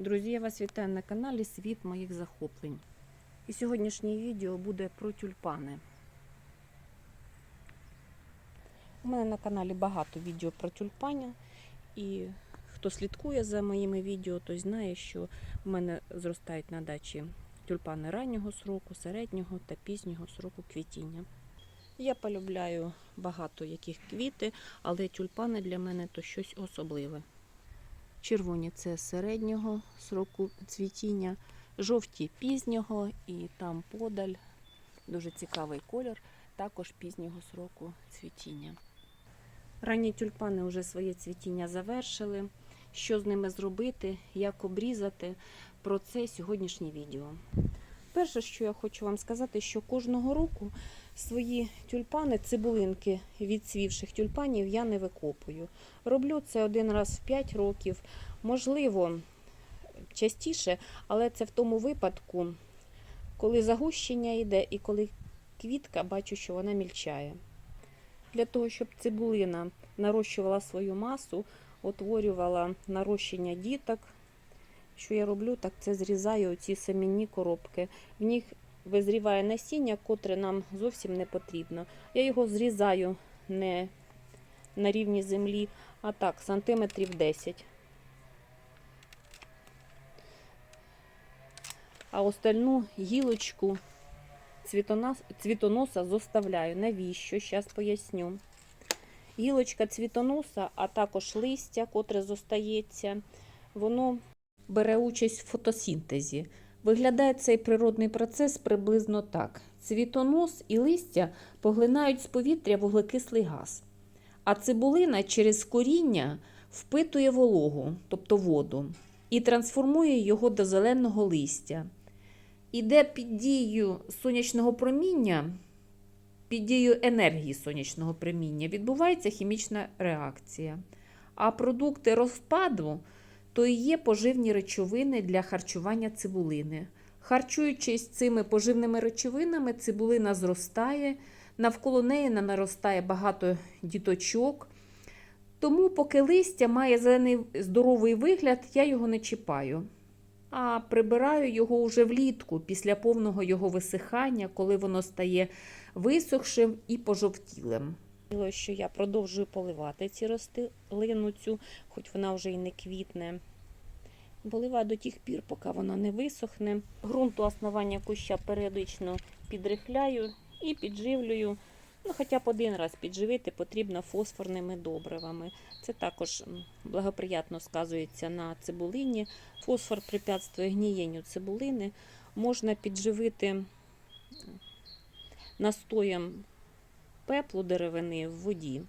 Друзі, я вас вітаю на каналі Світ моїх захоплень. І сьогоднішнє відео буде про тюльпани. У мене на каналі багато відео про тюльпані. І хто слідкує за моїми відео, той знає, що в мене зростають на дачі тюльпани раннього сроку, середнього та пізнього сроку квітіння. Я полюбляю багато яких квіти, але тюльпани для мене то щось особливе. Червоні це середнього сроку цвітіння, жовті пізнього і там подаль. Дуже цікавий колір, також пізнього сроку цвітіння. Ранні тюльпани вже своє цвітіння завершили. Що з ними зробити, як обрізати, про це сьогоднішнє відео. Перше, що я хочу вам сказати, що кожного року свої тюльпани, цибулинки відцвівших тюльпанів я не викопую. Роблю це один раз в 5 років, можливо, частіше, але це в тому випадку, коли загущення йде і коли квітка бачу, що вона мільчає. Для того, щоб цибулина нарощувала свою масу, утворювала нарощення діток. Що я роблю, так це зрізаю ці семінні коробки. В них визріває насіння, котре нам зовсім не потрібно. Я його зрізаю не на рівні землі, а так, сантиметрів 10. А остальну гілочку цвітоноса зоставляю. Навіщо? Зараз поясню. Гілочка цвітоноса, а також листя, котре зостається, воно бере участь в фотосінтезі. Виглядає цей природний процес приблизно так: цвітонос і листя поглинають з повітря вуглекислий газ, а цибулина через коріння впитує вологу, тобто воду, і трансформує його до зеленого листя. Іде під дією сонячного проміння, під дією енергії сонячного проміння відбувається хімічна реакція. А продукти розпаду то і є поживні речовини для харчування цибулини. Харчуючись цими поживними речовинами, цибулина зростає, навколо неї наростає багато діточок. Тому, поки листя має зелений здоровий вигляд, я його не чіпаю. А прибираю його уже влітку, після повного його висихання, коли воно стає висохшим і пожовтілим. Що я продовжую поливати ці рослину цю, хоч вона вже і не квітне. Поливаю до тих пір, поки вона не висохне. Грунту основання куща періодично підрихляю і підживлюю. Ну, хоча б один раз підживити потрібно фосфорними добривами. Це також благоприятно сказується на цибулині. Фосфор препятствує гнієнню цибулини. Можна підживити настоєм пеплу деревини в воді.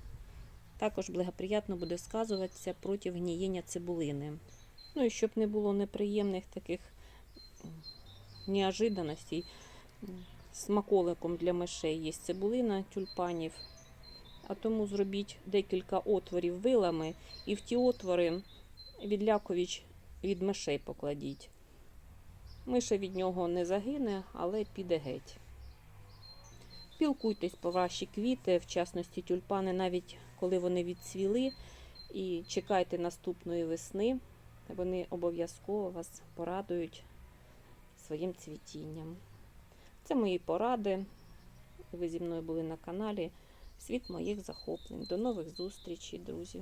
Також благоприятно буде сказуватися проти гнієння цибулини. Ну і щоб не було неприємних таких неожиданностей, смаколиком для мишей є цибулина тюльпанів. А тому зробіть декілька отворів вилами і в ті отвори відляковіч від мишей покладіть. Миша від нього не загине, але піде геть. Пілкуйтесь по ваші квіти, в частності тюльпани, навіть коли вони відцвіли, і чекайте наступної весни. Вони обов'язково вас порадують своїм цвітінням. Це мої поради. Ви зі мною були на каналі Світ моїх захоплень. До нових зустрічей, друзі!